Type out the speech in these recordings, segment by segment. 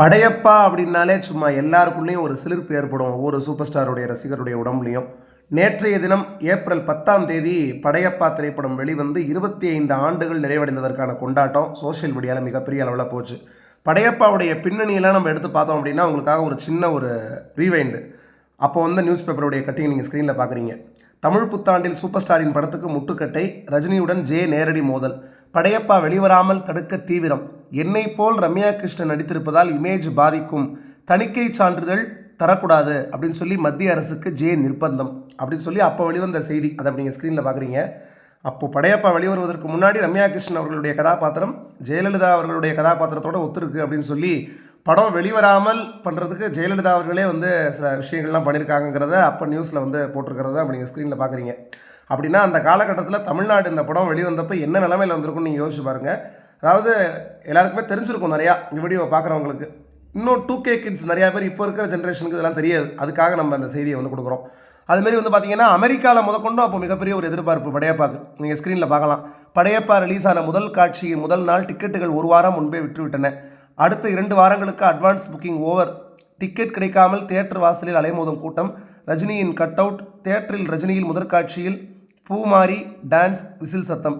படையப்பா அப்படின்னாலே சும்மா எல்லாருக்குள்ளேயும் ஒரு சிலிர்ப்பு ஏற்படும். ஒவ்வொரு சூப்பர் ஸ்டாருடைய ரசிகருடைய உடம்புலையும். நேற்றைய தினம் ஏப்ரல் பத்தாம் தேதி படையப்பா திரைப்படம் வெளிவந்து இருபத்தி ஐந்து ஆண்டுகள் நிறைவடைந்ததற்கான கொண்டாட்டம் சோஷியல் மீடியாவில் மிகப்பெரிய அளவில் போச்சு. படையப்பாவுடைய பின்னணியெல்லாம் நம்ம எடுத்து பார்த்தோம் அப்படின்னா உங்களுக்காக ஒரு சின்ன ஒரு ரீவைண்டு அப்போ வந்து நியூஸ் பேப்பருடைய கட்டிங் நீங்கள் ஸ்க்ரீனில் பார்க்குறீங்க தமிழ் புத்தாண்டில் சூப்பர் ஸ்டாரின் படத்துக்கு முட்டுக்கட்டை ரஜினியுடன் ஜே நேரடி மோதல். படையப்பா வெளிவராமல் தடுக்க தீவிரம். என்னை போல் ரம்யா கிருஷ்ணன் நடித்திருப்பதால் இமேஜ் பாதிக்கும். தணிக்கை சான்றிதழ் தரக்கூடாது அப்படின்னு சொல்லி மத்திய அரசுக்கு ஜே நிர்பந்தம் அப்படின்னு சொல்லி அப்போ வெளிவந்த செய்தி. அதை நீங்கள் ஸ்க்ரீனில் பார்க்குறீங்க அப்போ படையப்பா வெளிவருவதற்கு முன்னாடி ரம்யா கிருஷ்ணன் அவர்களுடைய கதாபாத்திரம் ஜெயலலிதா அவர்களுடைய கதாபாத்திரத்தோட ஒத்துருக்கு அப்படின்னு சொல்லி படம் வெளிவராமல் பண்ணுறதுக்கு ஜெயலலிதா அவர்களே வந்து சில விஷயங்கள்லாம் பண்ணியிருக்காங்கங்கிறத அப்போ நியூஸில் வந்து போட்டிருக்கிறத அப்படி நீங்கள் ஸ்க்ரீனில் பார்க்குறீங்க அப்படின்னா அந்த காலகட்டத்தில் தமிழ்நாடு இந்த படம் வெளிவந்தப்போ என்ன நிலமையில் வந்திருக்குன்னு நீங்கள் யோசிச்சு பாருங்கள் அதாவது எல்லாருக்குமே தெரிஞ்சிருக்கும் நிறையா இந்த வீடியோவை பார்க்குறவங்களுக்கு. இன்னும் டூ கே கிட்ஸ் நிறையா பேர் இப்போ இருக்கிற ஜென்ரேஷனுக்கு இதெல்லாம் தெரியாது. அதுக்காக நம்ம அந்த செய்தியை வந்து கொடுக்குறோம். அதுமாரி வந்து பார்த்தீங்கன்னா அமெரிக்காவில் முதற்கொண்டும் அப்போ மிகப்பெரிய ஒரு எதிர்பார்ப்பு படையப்பாக்கு. நீங்கள் ஸ்க்ரீனில் பார்க்கலாம். படையப்பா ரிலீஸ் ஆன முதல் காட்சியின் முதல் நாள் டிக்கெட்டுகள் ஒரு வாரம் முன்பே விட்டுவிட்டன. அடுத்த இரண்டு வாரங்களுக்கு அட்வான்ஸ் புக்கிங் ஓவர் டிக்கெட் கிடைக்காமல் தியேட்டர் வாசலில் அலைமோதும் கூட்டம். ரஜினியின் கட் அவுட் தியேட்டரில் ரஜினியில் முதற்காட்சியில் பூமாரி டான்ஸ் விசில் சத்தம்.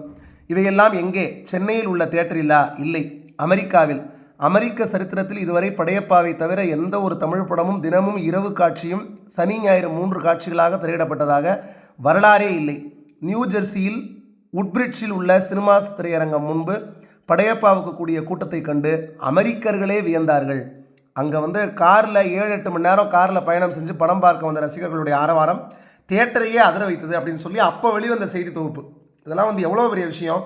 இவையெல்லாம் எங்கே? சென்னையில் உள்ள தேட்டரிலா இல்லை. அமெரிக்காவில். அமெரிக்க சரித்திரத்தில் இதுவரை படையப்பாவை தவிர எந்த ஒரு தமிழ் படமும் தினமும் இரவு காட்சியும் சனி ஞாயிறு மூன்று காட்சிகளாக திரையிடப்பட்டதாக வரலாறே இல்லை. நியூ ஜெர்சியில் உட்பிரிட்ஜில் உள்ள சினிமாஸ் திரையரங்கம் முன்பு படையப்பாவுக்கு கூடிய கூட்டத்தை கண்டு அமெரிக்கர்களே வியந்தார்கள். அங்கே வந்து காரில் ஏழு எட்டு மணி நேரம் காரில் பயணம் செஞ்சு படம் பார்க்க வந்த ரசிகர்களுடைய ஆரவாரம் தியேட்டரையே அதிர வைத்தது அப்படின்னு சொல்லி அப்போ வெளிவந்த செய்தி தொகுப்பு. இதெல்லாம் வந்து எவ்வளோ பெரிய விஷயம்?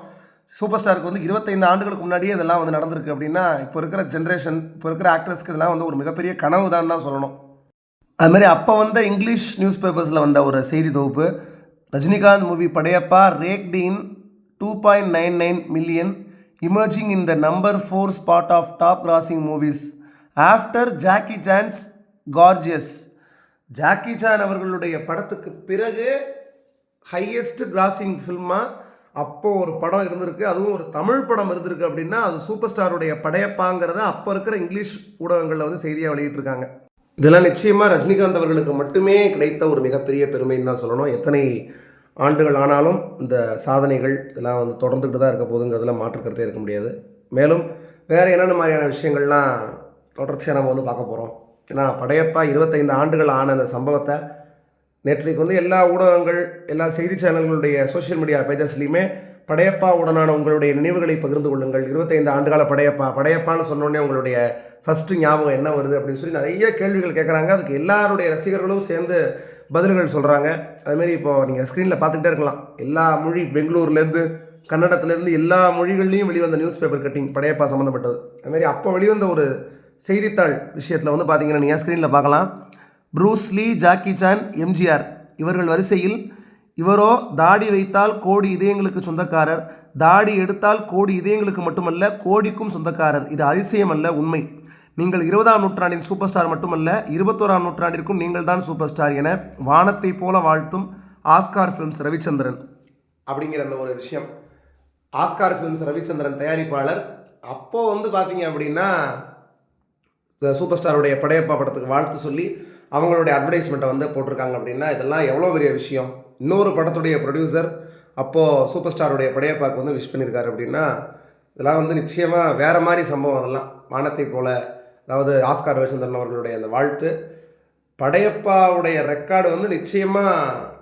சூப்பர் ஸ்டாருக்கு வந்து இருபத்தைந்து ஆண்டுகளுக்கு முன்னாடியே இதெல்லாம் வந்து நடந்திருக்கு அப்படின்னா இப்போ இருக்கிற ஜென்ரேஷன் இப்போ இருக்கிற ஆக்ட்ரஸ்க்கு இதெல்லாம் வந்து ஒரு மிகப்பெரிய கனவு தான் தான் சொல்லணும். அதுமாதிரி அப்போ வந்த இங்கிலீஷ் நியூஸ் பேப்பர்ஸில் வந்த ஒரு செய்தி தொகுப்பு Rajinikanth movie Padayappa raked in two point nine nine million emerging in the number four spot of top grossing movies after Jackie Chan's Gorgeous Jackie Chan அவர்களுடைய படத்துக்கு பிறகு ஹையஸ்ட் கிராசிங் ஃபில்மாக அப்போது ஒரு படம் இருந்திருக்கு. அதுவும் ஒரு தமிழ் படம் இருந்திருக்கு அப்படின்னா அது சூப்பர் ஸ்டாருடைய படையப்பாங்கிறத அப்போ இருக்கிற இங்கிலீஷ் ஊடகங்களில் வந்து செய்தியாக வெளியிட்டிருக்காங்க. இதெல்லாம் நிச்சயமாக ரஜினிகாந்த் அவர்களுக்கு மட்டுமே கிடைத்த ஒரு மிகப்பெரிய பெருமைன்னு தான் சொல்லணும். எத்தனை ஆண்டுகள் ஆனாலும் இந்த சாதனைகள் இதெல்லாம் வந்து தொடர்ந்துக்கிட்டு தான் இருக்க போதுங்கிறதுல மாற்றுக்கிறதே இருக்க முடியாது. மேலும் வேறு என்னென்ன மாதிரியான விஷயங்கள்லாம் தொடர்ச்சியாக நம்ம வந்து பார்க்க போகிறோம் ஏன்னா படையப்பா இருபத்தைந்து ஆண்டுகள் ஆன அந்த சம்பவத்தை நேற்றைக்கு வந்து எல்லா ஊடகங்கள் எல்லா செய்தி சேனல்களுடைய சோஷியல் மீடியா பேஜஸ்லையுமே படையப்பா உடனான உங்களுடைய நினைவுகளை பகிர்ந்து கொள்ளுங்கள். இருபத்தைந்து ஆண்டுகால படையப்பா படையப்பான்னு சொன்னோடனே உங்களுடைய ஃபஸ்ட்டு ஞாபகம் என்ன வருது அப்படின்னு சொல்லி நிறைய கேள்விகள் கேட்குறாங்க அதுக்கு எல்லாருடைய ரசிகர்களும் சேர்ந்து பதில்கள் சொல்கிறாங்க அதுமாரி இப்போது நீங்கள் ஸ்க்ரீனில் பார்த்துக்கிட்டே இருக்கலாம். எல்லா மொழி பெங்களூர்லேருந்து கன்னடத்துலேருந்து எல்லா மொழிகள்லையும் வெளிவந்த நியூஸ் பேப்பர் கட்டிங் படையப்பா சம்மந்தப்பட்டது அதுமாரி அப்போ வெளிவந்த ஒரு செய்தித்தாள் விஷயத்தில் வந்து பார்த்தீங்கன்னா நீங்கள் ஸ்க்ரீனில் பார்க்கலாம். Bruce Lee Jackie Chan MGR. இவர்கள் வரிசையில் இவரோ தாடி வைத்தால் கோடி இதயங்களுக்கு சொந்தக்காரர். தாடி எடுத்தால் கோடி இதயங்களுக்கு மட்டுமல்ல கோடிக்கும் சொந்தக்காரர். இது அதிசயம் அல்ல உண்மை. நீங்கள் இருபதாம் நூற்றாண்டின் சூப்பர் ஸ்டார் மட்டுமல்ல இருபத்தோராம் நூற்றாண்டிற்கும் நீங்கள் தான் சூப்பர் ஸ்டார் என வானத்தை போல வாழ்த்தும் ஆஸ்கார் ஃபிலிம்ஸ் ரவிச்சந்திரன். அப்படிங்கிற அந்த ஒரு விஷயம். ஆஸ்கார் ஃபிலிம்ஸ் ரவிச்சந்திரன் தயாரிப்பாளர். அப்போது வந்து பார்த்தீங்க அப்படின்னா சூப்பர் ஸ்டாருடைய படையப்பா படத்துக்கு வாழ்த்து சொல்லி அவங்களுடைய அட்வர்டைஸ்மெண்ட்டை வந்து போட்டிருக்காங்க அப்படின்னா இதெல்லாம் எவ்வளோ பெரிய விஷயம்? இன்னொரு படத்துடைய ப்ரொடியூசர் அப்போது சூப்பர் ஸ்டாருடைய படையப்பாக்கு வந்து விஷ் பண்ணியிருக்காரு அப்படின்னா இதெல்லாம் வந்து நிச்சயமாக வேறு மாதிரி சம்பவம் அதெல்லாம். வானத்தை போல் அதாவது ஆஸ்கார் ரவிச்சந்திரன் அவர்களுடைய அந்த வாழ்த்து. படையப்பாவுடைய ரெக்கார்டு வந்து நிச்சயமாக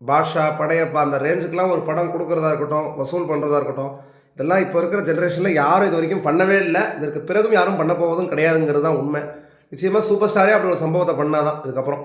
பாஷா படையப்பா அந்த ரேஞ்சுக்கெலாம் ஒரு படம் கொடுக்குறதா இருக்கட்டும் வசூல் பண்ணுறதா இருக்கட்டும் இதெல்லாம் இப்போ இருக்கிற ஜென்ரேஷனில் யாரும் இது வரைக்கும் பண்ணவே இல்லை. இதற்கு பிறகும் யாரும் பண்ண போவதும் கிடையாதுங்கிறது தான் உண்மை. நிச்சயமாக சூப்பர் ஸ்டாரே அப்படி ஒரு சம்பவத்தை பண்ணாதான் இதுக்கப்புறம்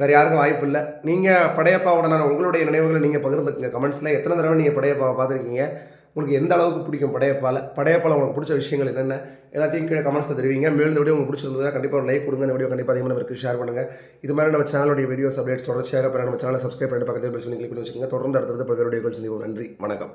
வேறு யாருக்கும் வாய்ப்பு இல்லை. நீங்கள் படையப்பாவோட நான் உங்களுடைய நினைவுகளை நீங்கள் பகிர்ந்துக்குங்க. கமெண்ட்ஸில் எத்தனை தடவை நீங்கள் படையப்பாவை பார்த்துருக்கீங்க? உங்களுக்கு எந்த அளவுக்கு பிடிக்கும் படையப்பால்? படையப்பால் உங்களுக்கு பிடிச்ச விஷயங்கள் என்னென்ன? எல்லாத்தையும் கீழே கமெண்ட்ஸில் தெரிவிங்க. மேலும் இந்த வீடியோ உங்களுக்கு பிடிச்சிருந்தா கண்டிப்பாக ஒரு லைக் கொடுங்க. இந்த வீடியோ கண்டிப்பாக அதிகமாக பேருக்கு ஷேர் பண்ணுங்கள் இது மாதிரி நம்ம சேனலுடைய வீடியோஸ் அப்டேட்ஸ் தொடர்ச்சியாக நம்ம சேனலை சப்ஸ்கிரைப் பண்ணி பக்கத்தில் பேசி கிளிக் பண்ணி வச்சுக்கோங்க. தொடர்ந்து அடுத்தது பல்வேறு வீடியோக்கள் சந்திப்போம். நன்றி. வணக்கம்.